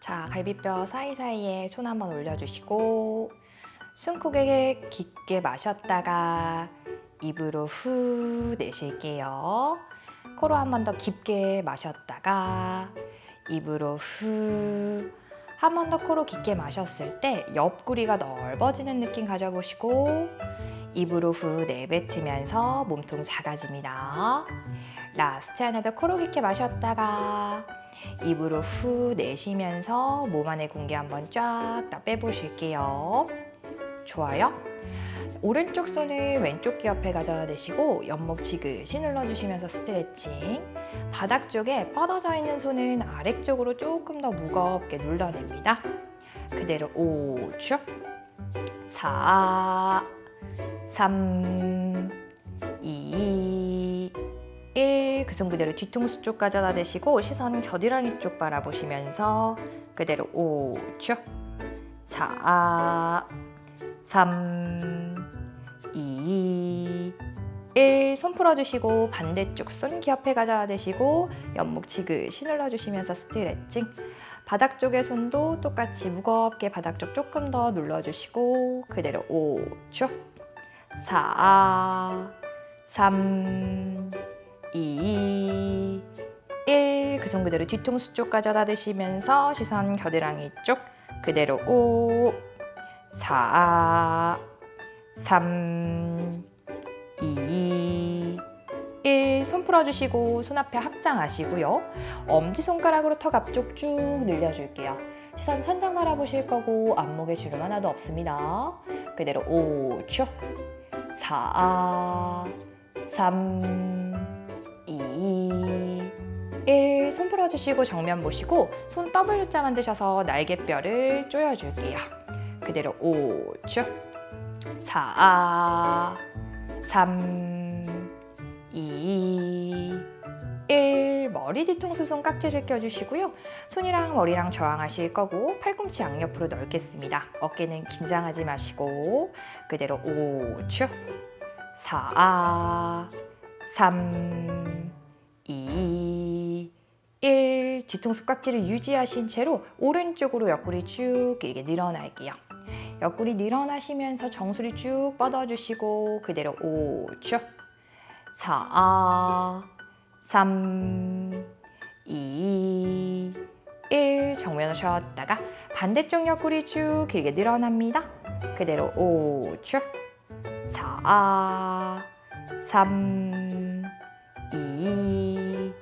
자, 갈비뼈 사이사이에 손 한번 올려주시고 숨고개 깊게 마셨다가 입으로 후 내쉴게요. 코로 한 번 더 깊게 마셨다가 입으로 후. 한 번 더 코로 깊게 마셨을 때 옆구리가 넓어지는 느낌 가져보시고 입으로 후 내뱉으면서 몸통 작아집니다. 라스트 하나 더 코로 깊게 마셨다가 입으로 후 내쉬면서 몸 안의 공기 한번 쫙 다 빼보실게요. 좋아요. 오른쪽 손을 왼쪽 귀 옆에 가져다 대시고 옆목 지그시 눌러주시면서 스트레칭. 바닥 쪽에 뻗어져 있는 손은 아래쪽으로 조금 더 무겁게 눌러냅니다. 그대로 5초, 4, 3, 2, 1. 그손 그대로 뒤통수 쪽 가져다 대시고 시선 겨드랑이 쪽 바라보시면서 그대로 5초, 4, 3, 2, 1. 손 풀어주시고 반대쪽 손 기옆에 가져다 대시고 옆목 지그시 눌러주시면서 스트레칭. 바닥 쪽의 손도 똑같이 무겁게 바닥 쪽 조금 더 눌러주시고 그대로 5초, 4, 3, 2, 1. 그 손 그대로 뒤통수 쪽 가져다 대시면서 시선 겨드랑이 쪽 그대로 5, 4, 3, 손 풀어주시고 손 앞에 합장하시고요. 엄지손가락으로 턱 앞쪽 쭉 늘려줄게요. 시선 천장 바라보실 거고 안목에 주름 하나도 없습니다. 그대로 5초, 4, 3, 2, 1. 손 풀어주시고 정면 보시고 손 W자 만드셔서 날개뼈를 조여줄게요. 그대로 5초, 4, 3, 2, 1. 머리 뒤통수 손 깍지를 껴주시고요. 손이랑 머리랑 저항하실 거고 팔꿈치 양옆으로 넓겠습니다. 어깨는 긴장하지 마시고 그대로 5초, 4, 3, 2, 1. 뒤통수 깍지를 유지하신 채로 오른쪽으로 옆구리 쭉 길게 늘어날게요. 옆구리 늘어나시면서 정수리 쭉 뻗어주시고 그대로 5초, 4, 3, 2, 1. 정면으로 쉬었다가 반대쪽 옆구리 쭉 길게 늘어납니다. 그대로 5초, 4, 3, 2,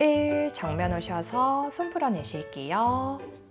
1. 정면 오셔서 손 풀어내실게요.